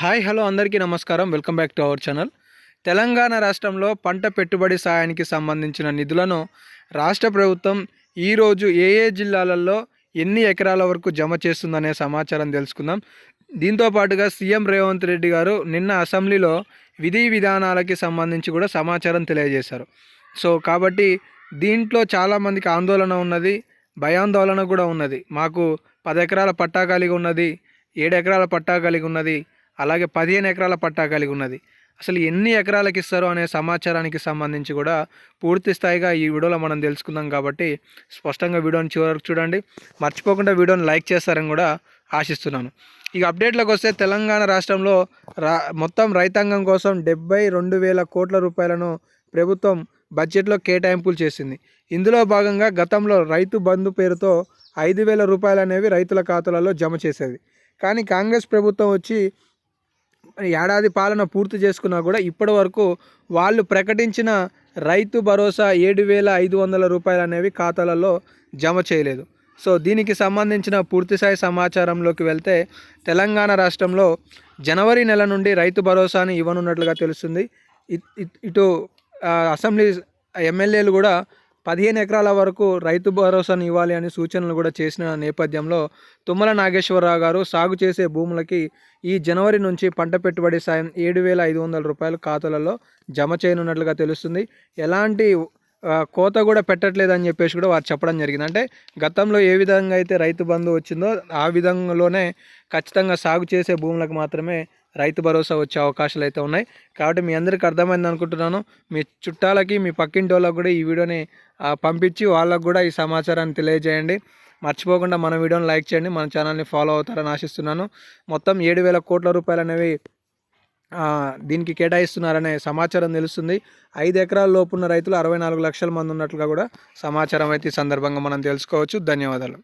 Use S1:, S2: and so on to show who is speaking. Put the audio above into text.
S1: Hi hello అందరికీ నమస్కారం. Welcome back to our channel. Telangana రాష్ట్రంలో పంట పెట్టుబడి సాయానికి సంబంధించిన నిధులను రాష్ట్ర ప్రభుత్వం ఈరోజు ఏ ఏ జిల్లాలలో ఎన్ని ఎకరాల వరకు జమ చేస్తుందనే సమాచారం తెలుసుకుందాం. దీంతో పాటుగా సీఎం రేవంత్ రెడ్డి గారు నిన్న అసెంబ్లీలో విధి విధానాలకి సంబంధించి కూడా సమాచారం తెలియజేశారు. సో కాబట్టి దీంట్లో చాలామందికి ఆందోళన ఉన్నది భయాందోళన కూడా ఉన్నది. మాకు పది ఎకరాల పట్టా కలిగి ఉన్నది ఏడు ఎకరాల పట్టా కలిగి ఉన్నది అలాగే పదిహేను ఎకరాల పట్టా కలిగి ఉన్నది. అసలు ఎన్ని ఎకరాలకు ఇస్తారు అనే సమాచారానికి సంబంధించి కూడా పూర్తి స్థాయిగా ఈ వీడియోలో మనం తెలుసుకుందాం కాబట్టి స్పష్టంగా వీడియోని చివరకు చూడండి. మర్చిపోకుండా వీడియోని లైక్ చేస్తారని కూడా ఆశిస్తున్నాను. ఇక అప్డేట్లకు వస్తే తెలంగాణ రాష్ట్రంలో రా మొత్తం రైతాంగం కోసం డెబ్బై రెండు వేల కోట్ల రూపాయలను ప్రభుత్వం బడ్జెట్లో కేటాయింపులు చేసింది. ఇందులో భాగంగా గతంలో రైతు బంధు పేరుతో ఐదు వేల రూపాయలు అనేవి రైతుల ఖాతాలలో జమ చేసేది. కానీ కాంగ్రెస్ ప్రభుత్వం వచ్చి ఏడాది పాలన పూర్తి చేసుకున్నా కూడా ఇప్పటి వరకు వాళ్ళు ప్రకటించిన రైతు భరోసా ఏడు వేల ఐదు వందల రూపాయలు అనేవి ఖాతాలలో జమ చేయలేదు. సో దీనికి సంబంధించిన పూర్తిస్థాయి సమాచారంలోకి వెళ్తే తెలంగాణ రాష్ట్రంలో జనవరి నెల నుండి రైతు భరోసాని ఇవ్వనున్నట్లుగా తెలుస్తుంది. ఇటు అసెంబ్లీ ఎమ్మెల్యేలు కూడా పదిహేను ఎకరాల వరకు రైతు భరోసాను ఇవ్వాలి అని సూచనలు కూడా చేసిన నేపథ్యంలో తుమ్మల నాగేశ్వరరావు గారు సాగు చేసే భూములకి ఈ జనవరి నుంచి పంట పెట్టుబడి సాయం ఏడు వేల ఐదు వందల రూపాయలు ఖాతాలలో జమ చేయనున్నట్లుగా తెలుస్తుంది. ఎలాంటి కోత కూడా పెట్టట్లేదని చెప్పేసి కూడా వారు చెప్పడం జరిగింది. అంటే గతంలో ఏ విధంగా అయితే రైతు బంధు వచ్చిందో ఆ విధంగానే ఖచ్చితంగా సాగు చేసే భూములకు మాత్రమే రైతు భరోసా వచ్చే అవకాశాలు అయితే ఉన్నాయి. కాబట్టి మీ అందరికీ అర్థమైంది అనుకుంటున్నాను. మీ చుట్టాలకి మీ పక్కింటి వాళ్ళకి కూడా ఈ వీడియోని పంపించి వాళ్ళకు కూడా ఈ సమాచారాన్ని తెలియజేయండి. మర్చిపోకుండా మన వీడియోని లైక్ చేయండి. మన ఛానల్ని ఫాలో అవుతారని ఆశిస్తున్నాను. మొత్తం ఏడు వేల కోట్ల రూపాయలు అనేవి దీనికి కేటాయిస్తున్నారనే సమాచారం తెలుస్తుంది. ఐదు ఎకరాల లోపున్న రైతులు అరవై నాలుగు లక్షల మంది ఉన్నట్లుగా కూడా సమాచారం అయితే ఈ సందర్భంగా మనం తెలుసుకోవచ్చు. ధన్యవాదాలు.